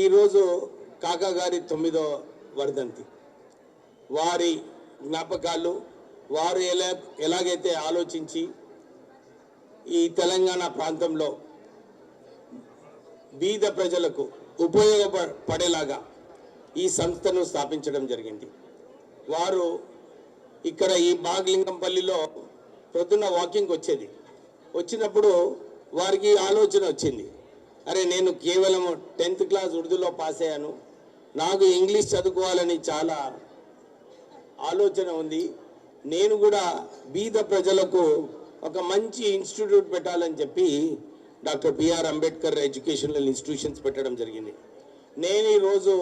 ఈరోజు కాకాగారి తొమ్మిదో వర్ధంతి వారి జ్ఞాపకాలు వారు ఎలా ఎలాగైతే ఆలోచించి ఈ తెలంగాణ ప్రాంతంలో బీద ప్రజలకు ఉపయోగపడేలాగా ఈ సంస్థను స్థాపించడం జరిగింది. వారు ఇక్కడ ఈ బాగ్లింగంపల్లిలో పొద్దున్న వాకింగ్ వచ్చేది. వచ్చినప్పుడు వారికి ఆలోచన వచ్చింది. అరే నేను కేవలం టెన్త్ క్లాస్ ఉర్దూలో పాస్ అయ్యాను. నాకు ఇంగ్లీష్ చదువుకోవాలని చాలా ఆలోచన ఉంది. నేను కూడా బీద ప్రజలకు ఒక మంచి ఇన్స్టిట్యూట్ పెట్టాలని చెప్పి doctor BR Ambedkar educational institutions పెట్టడం జరిగింది. నేను ఈరోజు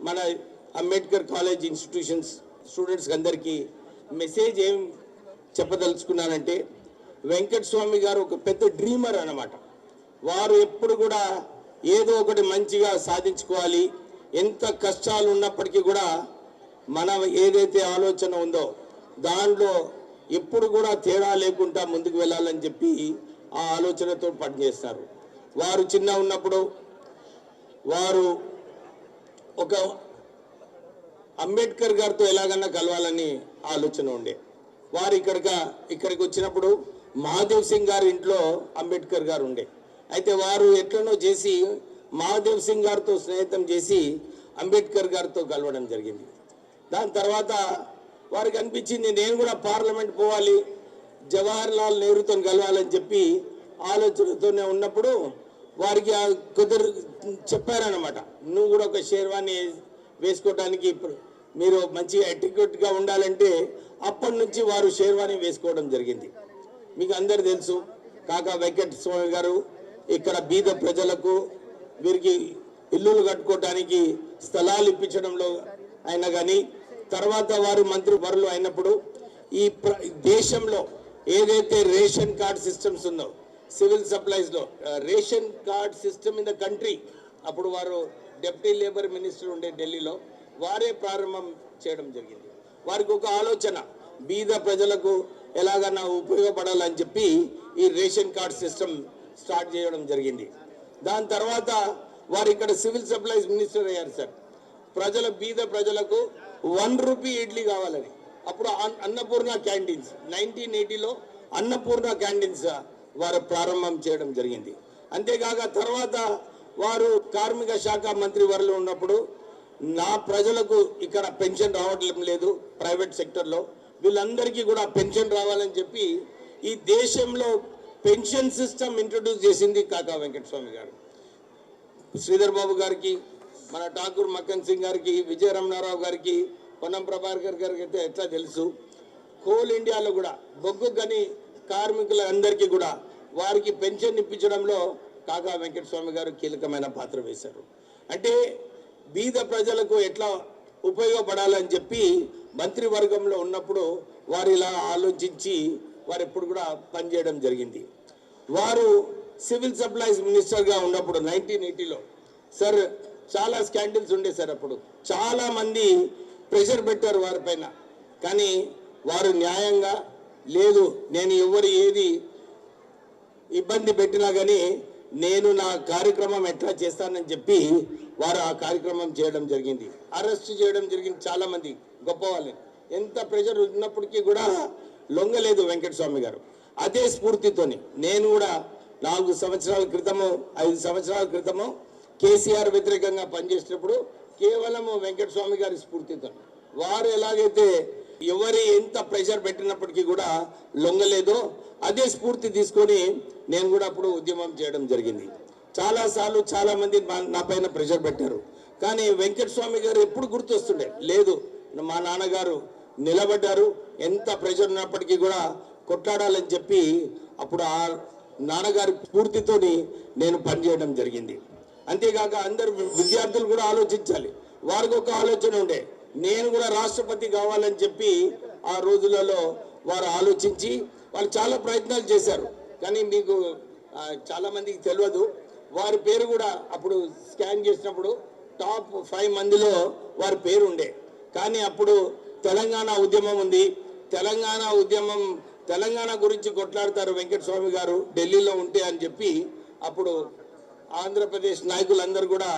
మన అంబేద్కర్ కాలేజ్ ఇన్స్టిట్యూషన్స్ స్టూడెంట్స్ అందరికీ మెసేజ్ ఏం చెప్పదలుచుకున్నానంటే వెంకట స్వామి గారు ఒక పెద్ద డ్రీమర్ అన్నమాట. వారు ఎప్పుడు కూడా ఏదో ఒకటి మంచిగా సాధించుకోవాలి. ఎంత కష్టాలు ఉన్నప్పటికీ కూడా మన ఏదైతే ఆలోచన ఉందో దాంట్లో ఎప్పుడు కూడా తేడా లేకుండా ముందుకు వెళ్ళాలని చెప్పి ఆ ఆలోచనతో పనిచేస్తారు. వారు చిన్న ఉన్నప్పుడు వారు ఒక అంబేద్కర్ గారితో ఎలాగన్నా కలవాలని ఆలోచన ఉండే. వారు ఇక్కడిక ఇక్కడికి వచ్చినప్పుడు మహాదేవ్ సింగ్ గారి ఇంట్లో అంబేద్కర్ గారు ఉండే. అయితే వారు ఎట్లనో చేసి మహాదేవ్ సింగ్ గారితో స్నేహితం చేసి అంబేద్కర్ గారితో కలవడం జరిగింది. దాని తర్వాత వారికి అనిపించింది నేను కూడా పార్లమెంట్ పోవాలి జవహర్ లాల్ నెహ్రూతో కలవాలని చెప్పి ఆలోచనతోనే ఉన్నప్పుడు వారికి ఆ కుదురు చెప్పారనమాట నువ్వు కూడా ఒక షేర్వాణి వేసుకోవడానికి ఇప్పుడు మీరు మంచిగా ఎటిక్యూట్గా ఉండాలంటే అప్పటి నుంచి వారు షేర్వాణి వేసుకోవడం జరిగింది. మీకు అందరు తెలుసు కాకా వెంకట స్వామి గారు ఇక్కడ బీద ప్రజలకు వీరికి ఇల్లులు కట్టుకోవడానికి స్థలాలు ఇప్పించడంలో అయినా కానీ తర్వాత వారు మంత్రి వరులు అయినప్పుడు ఈ ప్ర- దేశంలో ఏదైతే రేషన్ కార్డ్ సిస్టమ్స్ ఉందో civil సప్లైస్లో ration card system in the country అప్పుడు వారు డెప్యూటీ లేబర్ మినిస్టర్ ఉండే ఢిల్లీలో వారే ప్రారంభం చేయడం జరిగింది. వారికి ఒక ఆలోచన బీద ప్రజలకు ఎలాగన్నా ఉపయోగపడాలని చెప్పి ఈ రేషన్ కార్డ్ సిస్టమ్ స్టార్ట్ చేయడం జరిగింది. దాని తర్వాత వారు ఇక్కడ సివిల్ సప్లైస్ మినిస్టర్ అయ్యారు సార్. ప్రజల బీద ప్రజలకు వన్ రూపీ ఇడ్లీ కావాలని. అప్పుడు అన్- అన్నపూర్ణ క్యాంటీన్స్. నైన్టీన్ ఎయిటీలో అన్నపూర్ణ క్యాంటీన్స్ వారు ప్రారంభం చేయడం జరిగింది. అంతేకాక తర్వాత వారు కార్మిక శాఖ మంత్రి వారిలో ఉన్నప్పుడు నా ప్రజలకు ఇక్కడ పెన్షన్ రావడం లేదు ప్రైవేట్ సెక్టర్లో. వీళ్ళందరికీ కూడా పెన్షన్ రావాలని చెప్పి ఈ దేశంలో పెన్షన్ సిస్టమ్ ఇంట్రడ్యూస్ చేసింది కాకా వెంకటస్వామి గారు. శ్రీధర్ బాబు గారికి మన ఠాకూర్ మక్కన్ సింగ్ గారికి విజయ రమణారావు గారికి పొన్నం ప్రభాకర్ గారికి అయితే ఎట్లా తెలుసు? కోల్ ఇండియాలో కూడా బొగ్గు గని కార్మికులందరికీ కూడా వారికి పెన్షన్ ఇప్పించడంలో కాకా వెంకటస్వామి గారు కీలకమైన పాత్ర వేశారు. అంటే బీద ప్రజలకు ఎట్లా ఉపయోగపడాలని చెప్పి మంత్రివర్గంలో ఉన్నప్పుడు వారు ఇలా ఆలోచించి వారు ఎప్పుడు కూడా పనిచేయడం జరిగింది. వారు సివిల్ సప్లైస్ మినిస్టర్గా ఉన్నప్పుడు నైన్టీన్ ఎయిటీలో సార్ చాలా స్కాండిల్స్ ఉండే సార్ అప్పుడు. చాలామంది ప్రెషర్ పెట్టారు వారిపైన కానీ వారు న్యాయంగా లేదు నేను ఎవరు ఏది ఇబ్బంది పెట్టినా కానీ నేను నా కార్యక్రమం ఎట్లా చేస్తానని చెప్పి వారు ఆ కార్యక్రమం చేయడం జరిగింది. అరెస్ట్ చేయడం జరిగింది చాలామంది గొప్ప వాళ్ళని ఎంత ప్రెషర్ ఉన్నప్పటికీ కూడా లొంగలేదు వెంకటస్వామి గారు. అదే స్ఫూర్తితోని నేను కూడా నాలుగు సంవత్సరాల క్రితము ఐదు సంవత్సరాల క్రితము కేసీఆర్ వ్యతిరేకంగా పనిచేసినప్పుడు కేవలము వెంకటస్వామి గారి స్ఫూర్తితో వారు ఎలాగైతే ఎవరి ఎంత ప్రెషర్ పెట్టినప్పటికీ కూడా లొంగలేదో అదే స్ఫూర్తి తీసుకొని నేను కూడా అప్పుడు ఉద్యమం చేయడం జరిగింది. చాలాసార్లు చాలామంది నా పైన ప్రెషర్ పెట్టారు. కానీ వెంకటస్వామి గారు ఎప్పుడు గుర్తొస్తుండే లేదు మా నాన్నగారు నిలబడ్డారు. ఎంత ప్రెషర్ ఉన్నప్పటికీ కూడా కొట్లాడాలని చెప్పి అప్పుడు ఆ నాన్నగారి స్ఫూర్తితోని నేను పనిచేయడం జరిగింది. అంతేకాక అందరు విద్యార్థులు కూడా ఆలోచించాలి. వారికి ఒక ఆలోచన ఉండే. నేను కూడా రాష్ట్రపతి కావాలని చెప్పి ఆ రోజులలో వారు ఆలోచించి వాళ్ళు చాలా ప్రయత్నాలు చేశారు. కానీ మీకు చాలామందికి చాలా మందికి తెలియదు. వారి పేరు కూడా అప్పుడు స్కాన్ చేసినప్పుడు టాప్ ఫైవ్ మందిలో వారి పేరు ఉండే. కానీ అప్పుడు తెలంగాణ ఉద్యమం ఉంది. తెలంగాణ ఉద్యమం తెలంగాణ గురించి కొట్లాడతారు వెంకట స్వామి గారు ఢిల్లీలో ఉంటే అని చెప్పి అప్పుడు ఆంధ్రప్రదేశ్ నాయకులందరూ కూడా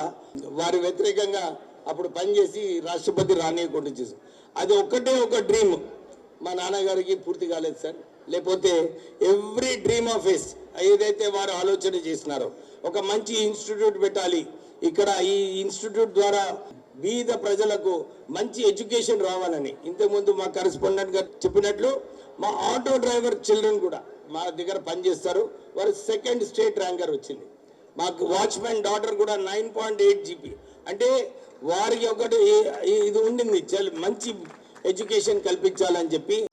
వారి వ్యతిరేకంగా అప్పుడు పనిచేసి రాష్ట్రపతి రానియకుండా చేశారు. అది ఒక్కటే ఒక డ్రీమ్ మా నాన్నగారికి పూర్తి కాలేదు సార్. లేకపోతే ఎవ్రీ డ్రీమ్ ఆఫ్ ఎస్ ఏదైతే వారు ఆలోచన చేసినారో ఒక మంచి ఇన్స్టిట్యూట్ పెట్టాలి. ఇక్కడ ఈ ఇన్స్టిట్యూట్ ద్వారా బీద ప్రజలకు మంచి ఎడ్యుకేషన్ రావాలని. ఇంతకుముందు మా కరెస్పాండెంట్ గారు చెప్పినట్లు మా ఆటో డ్రైవర్ చిల్డ్రన్ కూడా మా దగ్గర పనిచేస్తారు. వారు సెకండ్ స్టేట్ ర్యాంకర్ వచ్చింది. మాకు వాచ్మెన్ డాటర్ కూడా నైన్ పాయింట్ ఎయిట్ జీపీ. అంటే వారికి ఒకటి ఇది ఉండింది. మంచి ఎడ్యుకేషన్ కల్పించాలని చెప్పి